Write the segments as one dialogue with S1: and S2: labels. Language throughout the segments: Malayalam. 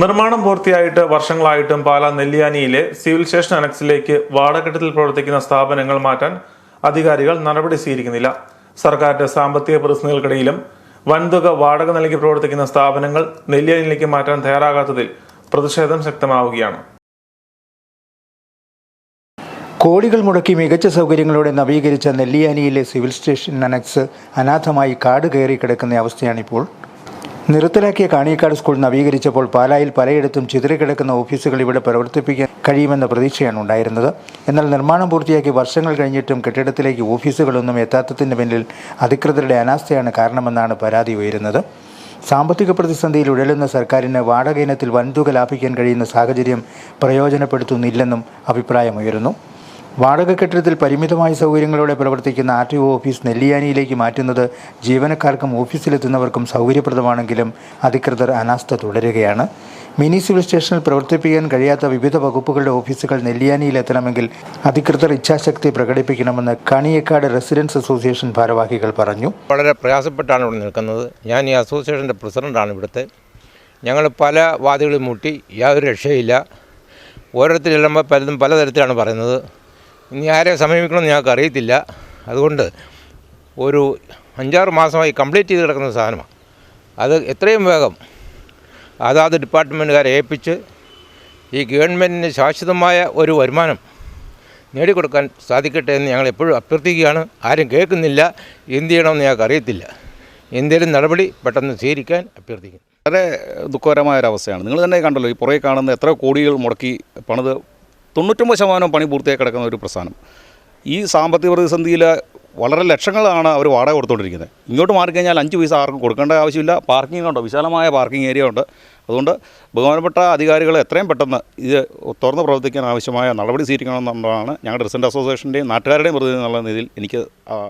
S1: നിർമ്മാണം പൂർത്തിയായിട്ട് വർഷങ്ങളായിട്ടും പാലാ നെല്ലിയാനിയിലെ സിവിൽ സ്റ്റേഷൻ അനക്സിലേക്ക് വാടകെട്ടിൽ പ്രവർത്തിക്കുന്ന സ്ഥാപനങ്ങൾ മാറ്റാൻ അധികാരികൾ നടപടി സ്വീകരിക്കുന്നില്ല. സർക്കാരിന്റെ സാമ്പത്തിക പ്രതിസന്ധികൾക്കിടയിലും വൻതുക വാടക നൽകി പ്രവർത്തിക്കുന്ന സ്ഥാപനങ്ങൾ നെല്ലിയാനിയിലേക്ക് മാറ്റാൻ തയ്യാറാകാത്തതിൽ പ്രതിഷേധം ശക്തമാവുകയാണ്.
S2: കോടികൾ മുടക്കി മികച്ച സൗകര്യങ്ങളോടെ നവീകരിച്ച നെല്ലിയാനിയിലെ സിവിൽ സ്റ്റേഷൻ അനക്സ് അനാഥമായി കാട് കയറി കിടക്കുന്ന അവസ്ഥയാണിപ്പോൾ നിർത്തലാക്കിയ കാണിയക്കാട് സ്കൂൾ നവീകരിച്ചപ്പോൾ പാലായിൽ പലയിടത്തും ചിതറിക്കിടക്കുന്ന ഓഫീസുകൾ ഇവിടെ പ്രവർത്തിപ്പിക്കാൻ കഴിയുമെന്ന പ്രതീക്ഷയാണ് ഉണ്ടായിരുന്നത്. എന്നാൽ നിർമ്മാണം പൂർത്തിയാക്കി വർഷങ്ങൾ കഴിഞ്ഞിട്ടും കെട്ടിടത്തിലേക്ക് ഓഫീസുകളൊന്നും എത്താത്തതിന് പിന്നിൽ അധികൃതരുടെ അനാസ്ഥയാണ് കാരണമെന്നാണ് പരാതി ഉയരുന്നത്. സാമ്പത്തിക പ്രതിസന്ധിയിൽ ഉഴലുന്ന സർക്കാരിന് വാടക ഇനത്തിൽ വൻതുക ലാഭിക്കാൻ കഴിയുന്ന സാഹചര്യം പ്രയോജനപ്പെടുത്തുന്നില്ലെന്നും അഭിപ്രായമുയരുന്നു. വാടക കെട്ടിടത്തിൽ പരിമിതമായ സൗകര്യങ്ങളോടെ പ്രവർത്തിക്കുന്ന ആർ ടി ഒ ഓഫീസ് നെല്ലിയാനിയിലേക്ക് മാറ്റുന്നത് ജീവനക്കാർക്കും ഓഫീസിലെത്തുന്നവർക്കും സൗകര്യപ്രദമാണെങ്കിലും അധികൃതർ അനാസ്ഥ തുടരുകയാണ്. മിനി സിവിൽ സ്റ്റേഷനിൽ പ്രവർത്തിപ്പിക്കാൻ കഴിയാത്ത വിവിധ വകുപ്പുകളുടെ ഓഫീസുകൾ നെല്ലിയാനിയിലെത്തണമെങ്കിൽ അധികൃതർ ഇച്ഛാശക്തി പ്രകടിപ്പിക്കണമെന്ന് കണിയക്കാട് റെസിഡൻസ് അസോസിയേഷൻ ഭാരവാഹികൾ പറഞ്ഞു.
S3: വളരെ പ്രയാസപ്പെട്ടാണ് ഇവിടെ നിൽക്കുന്നത്. ഞാൻ ഈ അസോസിയേഷന്റെ പ്രസിഡന്റാണ് ഇവിടുത്തെ. ഞങ്ങൾ പല വാദികളും മുട്ടി യാതൊരു രക്ഷയില്ല. ഓരോരുത്തർ ചെല്ലുമ്പോൾ പലതും പലതരത്തിലാണ് പറയുന്നത്. ഇനി ആരെ സമീപിക്കണമെന്ന് ഞങ്ങൾക്ക് അറിയത്തില്ല. അതുകൊണ്ട് ഒരു അഞ്ചാറ് മാസമായി കംപ്ലീറ്റ് ചെയ്ത് കിടക്കുന്ന സാധനമാണ്. അത് എത്രയും വേഗം അതാത് ഡിപ്പാർട്ട്മെന്റുകാരെ ഏൽപ്പിച്ച് ഈ ഗവൺമെന്റിന് ശാശ്വതമായ ഒരു വരുമാനം നേടിക്കൊടുക്കാൻ സാധിക്കട്ടെ എന്ന് ഞങ്ങൾ എപ്പോഴും അഭ്യർത്ഥിക്കുകയാണ്. ആരും കേൾക്കുന്നില്ല. എന്ത് ചെയ്യണമെന്ന് ഞങ്ങൾക്ക് അറിയത്തില്ല. എന്തേലും നടപടി പെട്ടെന്ന് സ്വീകരിക്കാൻ അഭ്യർത്ഥിക്കുന്നു.
S4: വളരെ ദുഃഖകരമായ ഒരു അവസ്ഥയാണ് നിങ്ങൾ തന്നെ കണ്ടല്ലോ ഈ പുറകെ കാണുന്ന എത്ര കോടികൾ മുടക്കി പണിത് തൊണ്ണൂറ്റൊമ്പത് ശതമാനം പണി പൂർത്തിയായി കിടക്കുന്ന ഒരു പ്രസ്ഥാനം. ഈ സാമ്പത്തിക പ്രതിസന്ധിയിൽ വളരെ ലക്ഷങ്ങളാണ് അവർ വാടക കൊടുത്തുകൊണ്ടിരിക്കുന്നത് ഇങ്ങോട്ട് മാറിക്കഴിഞ്ഞാൽ അഞ്ച് പൈസ ആർക്കും കൊടുക്കേണ്ട ആവശ്യമില്ല. പാർക്കിംഗ് ഉണ്ട്? വിശാലമായ പാർക്കിംഗ് ഏരിയ ഉണ്ട്. അതുകൊണ്ട് ബഹുമാനപ്പെട്ട അധികാരികൾ എത്രയും പെട്ടെന്ന് ഇത് തുറന്ന് പ്രവർത്തിക്കാൻ ആവശ്യമായ നടപടി സ്വീകരിക്കണമെന്നുള്ളതാണ് ഞങ്ങളുടെ റെസിഡന്റ് അസോസിയേഷന്റെയും നാട്ടുകാരുടെയും പ്രതിനിധി എന്നുള്ള രീതിയിൽ എനിക്ക്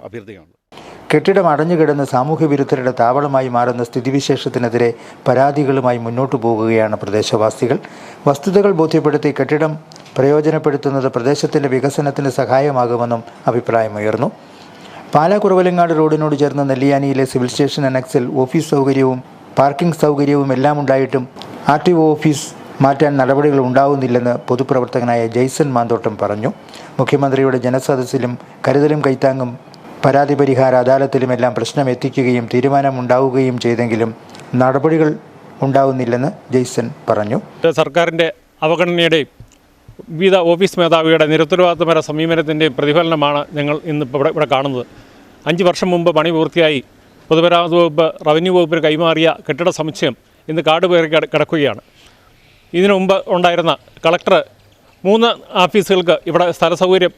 S4: അഭ്യർത്ഥിക്കാനുള്ളത്.
S2: കെട്ടിടം അടഞ്ഞുകിടന്ന് സാമൂഹ്യ വിരുദ്ധരുടെ താവളമായി മാറുന്ന സ്ഥിതിവിശേഷത്തിനെതിരെ പരാതികളുമായി മുന്നോട്ടു പോകുകയാണ് പ്രദേശവാസികൾ. വസ്തുതകൾ ബോധ്യപ്പെടുത്തി കെട്ടിടം പ്രയോജനപ്പെടുത്തുന്നത് പ്രദേശത്തിന്റെ വികസനത്തിന് സഹായമാകുമെന്നും അഭിപ്രായമുയർന്നു. പാലാ കുറവലങ്ങാട് റോഡിനോട് ചേർന്ന നെല്ലിയാനിയിലെ സിവിൽ സ്റ്റേഷൻ അനക്സിൽ ഓഫീസ് സൗകര്യവും പാർക്കിംഗ് സൗകര്യവും എല്ലാം ഉണ്ടായിട്ടും ആർ ടി ഒ ഓഫീസ് മാറ്റാൻ നടപടികൾ ഉണ്ടാവുന്നില്ലെന്ന് പൊതുപ്രവർത്തകനായ ജെയ്സൺ മാന്തോട്ടം പറഞ്ഞു. മുഖ്യമന്ത്രിയുടെ ജനസദസ്സിലും കരുതലും കൈത്താങ്ങും പരാതി പരിഹാര അദാലത്തിലുമെല്ലാം പ്രശ്നം എത്തിക്കുകയും തീരുമാനമുണ്ടാവുകയും ചെയ്തെങ്കിലും നടപടികൾ ഉണ്ടാവുന്നില്ലെന്ന് ജെയ്സൺ പറഞ്ഞു.
S5: സർക്കാരിന്റെ അവഗണനയുടെയും വിവിധ ഓഫീസ് മേധാവിയുടെ നിരുത്തരവാദിത്തപര സമീപനത്തിന്റെ പ്രതിഫലനമാണ് ഞങ്ങൾ ഇന്ന് ഇവിടെ ഇവിടെ കാണുന്നത്. അഞ്ച് വർഷം മുമ്പ് പണി പൂർത്തിയായി. പൊതുമരാമത്ത് വകുപ്പ് റവന്യൂ വകുപ്പിന് കൈമാറിയ കെട്ടിട സമുച്ചയം ഇന്ന് കാട് പേറി കിട- കിടക്കുകയാണ്. ഇതിനു മുമ്പ് ഉണ്ടായിരുന്ന കളക്ടർ മൂന്ന് ഓഫീസുകൾക്ക് ഇവിടെ സ്ഥല സൗകര്യം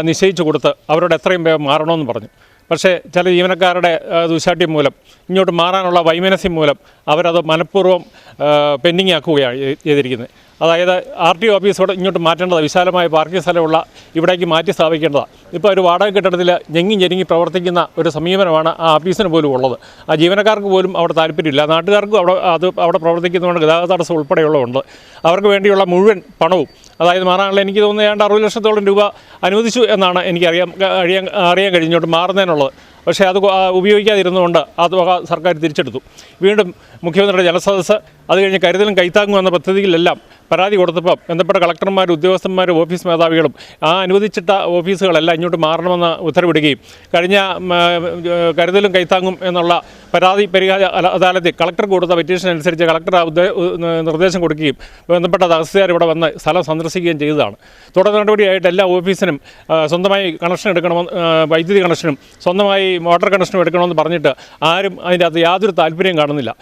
S5: നിശ്ചയിച്ചു കൊടുത്ത് അവരോട് എത്രയും വേഗം മാറണമെന്ന് പറഞ്ഞു. പക്ഷേ ചില ജീവനക്കാരുടെ ദുശാഠ്യം മൂലം ഇങ്ങോട്ട് മാറാനുള്ള വൈമനസ്യം മൂലം അവരത് മനഃപൂർവം പെൻഡിങ് ആക്കുകയാണ് ചെയ്- ചെയ്തിരിക്കുന്നത്. അതായത് ആർ ടി ഓഫീസോട് ഇങ്ങോട്ട് മാറ്റേണ്ടത്. വിശാലമായ പാർക്കിംഗ് സ്ഥലമുള്ള ഇവിടേക്ക് മാറ്റി സ്ഥാപിക്കേണ്ടതാണ് ഇപ്പോൾ ഒരു വാടക കെട്ടിടത്തിൽ ഞെങ്ങി ഞെരുങ്ങി പ്രവർത്തിക്കുന്ന ഒരു സമീപനമാണ് ആ ഓഫീസിന് പോലും ഉള്ളത്. ആ ജീവനക്കാർക്ക് പോലും അവിടെ താല്പര്യമില്ല. നാട്ടുകാർക്കും അവിടെ അത് അവിടെ പ്രവർത്തിക്കുന്നതുകൊണ്ട് ഗതാഗത തടസ്സം ഉൾപ്പെടെയുള്ളതുണ്ട് അവർക്ക് വേണ്ടിയുള്ള മുഴുവൻ പണവും അതായത് മാറാനുള്ള എനിക്ക് തോന്നുന്നത് ഏതാണ്ട് അറുപത് ലക്ഷത്തോളം രൂപ അനുവദിച്ചു എന്നാണ് എനിക്കറിയാൻ അറിയാൻ അറിയാൻ കഴിഞ്ഞോട്ട് മാറുന്നതിനുള്ളത്. പക്ഷേ അത് ഉപയോഗിക്കാതിരുന്നുകൊണ്ട് ആ തുക സർക്കാർ തിരിച്ചെടുത്തു. വീണ്ടും മുഖ്യമന്ത്രിയുടെ ജനസദസ്സ് അത് കഴിഞ്ഞ് കരുതലും കൈത്താങ്ങും എന്ന പദ്ധതിയിലെല്ലാം പരാതി കൊടുത്തപ്പോൾ ബന്ധപ്പെട്ട കളക്ടർമാർ ഉദ്യോഗസ്ഥന്മാർ ഓഫീസ് മേധാവികളും ആ അനുവദിച്ചിട്ട ഓഫീസുകളെല്ലാം ഇങ്ങോട്ട് മാറണമെന്ന് ഉത്തരവിടുകയും കഴിഞ്ഞ കരുതലും കൈത്താങ്ങും എന്നുള്ള പരാതി പരിഹാര അദാലത്തിൽ കളക്ടർ കൊടുത്ത പെറ്റീഷൻ അനുസരിച്ച് കളക്ടർ നിർദ്ദേശം കൊടുക്കുകയും ബന്ധപ്പെട്ട തഹസിൽദാർ ഇവിടെ വന്ന് സ്ഥലം സന്ദർശിക്കുകയും ചെയ്തതാണ്. തുടർ നടപടിയായിട്ട് എല്ലാ ഓഫീസിനും സ്വന്തമായി കണക്ഷൻ എടുക്കണമെന്ന് വൈദ്യുതി കണക്ഷനും സ്വന്തമായി മോട്ടോർ കണക്ഷനും എടുക്കണമെന്ന് പറഞ്ഞിട്ട് ആരും അതിന്റെ അകത്ത് യാതൊരു താല്പര്യം കാണുന്നില്ല.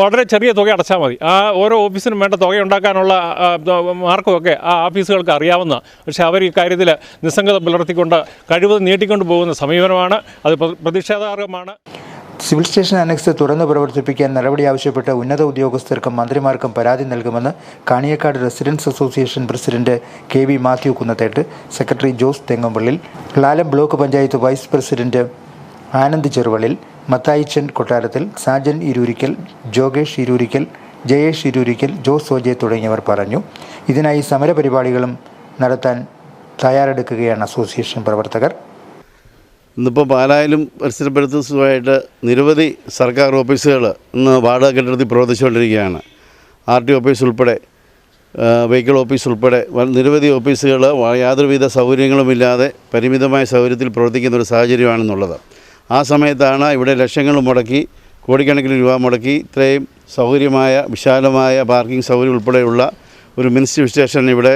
S5: വളരെ ചെറിയ തുക അടച്ചാൽ മതി. ആ ഓരോ ഓഫീസിനും വേണ്ട തുക ഉണ്ടാക്കാനുള്ള മാർക്കുമൊക്കെ ആ ഓഫീസുകൾക്ക് അറിയാവുന്ന. പക്ഷേ അവർ ഈ കാര്യത്തിൽ നിസ്സംഗത പുലർത്തിക്കൊണ്ട് കഴിവ് നീട്ടിക്കൊണ്ട് പോകുന്ന സമീപനമാണ്. അത് പ്ര- പ്രതിഷേധാർഹമാണ്
S2: സിവിൽ സ്റ്റേഷൻ അനക്സ് തുറന്നു പ്രവർത്തിപ്പിക്കാൻ നടപടി ആവശ്യപ്പെട്ട് ഉന്നത ഉദ്യോഗസ്ഥർക്കും മന്ത്രിമാർക്കും പരാതി നൽകുമെന്ന് Kaniyakkad residence association president K V Mathew Kunnathettu secretary Jose Thengampallil Lalam block panchayat vice president Anand Cheruvallil Mathaichan Kottarathil Sajan Irurikkal ജോഗേഷ് Iroorikkal Jayesh Iroorikkal Jose സോജെ തുടങ്ങിയവർ പറഞ്ഞു. ഇതിനായി സമരപരിപാടികളും നടത്താൻ തയ്യാറെടുക്കുകയാണ് അസോസിയേഷൻ പ്രവർത്തകർ.
S6: ഇന്നിപ്പോൾ പാലായിലും പരിസര സുഖമായിട്ട് നിരവധി സർക്കാർ ഓഫീസുകൾ ഇന്ന് വാടക കെട്ടിടത്തിൽ പ്രവർത്തിച്ചുകൊണ്ടിരിക്കുകയാണ്. ആർ ടി ഓഫീസ് ഉൾപ്പെടെ വെഹിക്കിൾ ഓഫീസ് ഉൾപ്പെടെ നിരവധി ഓഫീസുകൾ യാതൊരുവിധ സൗകര്യങ്ങളുമില്ലാതെ പരിമിതമായ സൗകര്യത്തിൽ പ്രവർത്തിക്കുന്ന ഒരു സാഹചര്യമാണെന്നുള്ളത്. ആ സമയത്താണ് ഇവിടെ ലക്ഷങ്ങൾ മുടക്കി കോടിക്കണക്കിന് രൂപ മുടക്കി ഇത്രയും സൗകര്യമായ വിശാലമായ പാർക്കിംഗ് സൗകര്യം ഉൾപ്പെടെയുള്ള ഒരു മിനിസ്റ്റർ സ്റ്റേഷൻ ഇവിടെ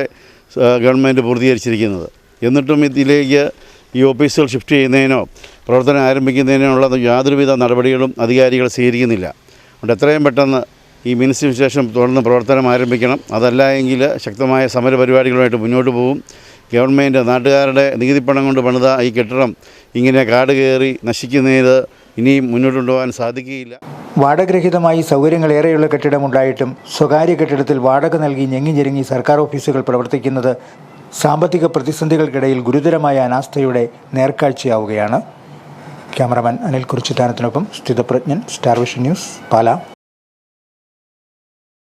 S6: ഗവൺമെന്റ് പൂർത്തീകരിച്ചിരിക്കുന്നത്. എന്നിട്ടും ഇതിലേക്ക് ഈ ഓഫീസുകൾ ഷിഫ്റ്റ് ചെയ്യുന്നതിനോ പ്രവർത്തനം ആരംഭിക്കുന്നതിനോ ഉള്ള യാതൊരുവിധ നടപടികളും അധികാരികൾ സ്വീകരിക്കുന്നില്ല. അതുകൊണ്ട് എത്രയും പെട്ടെന്ന് ഈ മിനിസ്റ്റർ സ്റ്റേഷൻ തുടർന്ന് പ്രവർത്തനം ആരംഭിക്കണം. അതല്ല എങ്കിൽ ശക്തമായ സമരപരിപാടികളുമായിട്ട് മുന്നോട്ട് പോകും ഗവൺമെന്റ് നാട്ടുകാരുടെ നികുതിപ്പണം കൊണ്ട് പണിത ഈ കെട്ടിടം ഇങ്ങനെ കാട് കയറി നശിക്കുന്നത് ഇനിയും മുന്നോട്ട് കൊണ്ടുപോകാൻ സാധിക്കുകയില്ല.
S2: വാടകരഹിതമായി സൗകര്യങ്ങളേറെയുള്ള കെട്ടിടമുണ്ടായിട്ടും സ്വകാര്യ കെട്ടിടത്തിൽ വാടക നൽകി ഞെങ്ങിഞ്ഞെരുങ്ങി സർക്കാർ ഓഫീസുകൾ പ്രവർത്തിക്കുന്നത് സാമ്പത്തിക പ്രതിസന്ധികൾക്കിടയിൽ ഗുരുതരമായ അനാസ്ഥയുടെ നേർക്കാഴ്ചയാവുകയാണ്. Cameraman Anil കുറിച്ചിത്താനത്തിനൊപ്പം Sthithaprajnan star vision news Pala.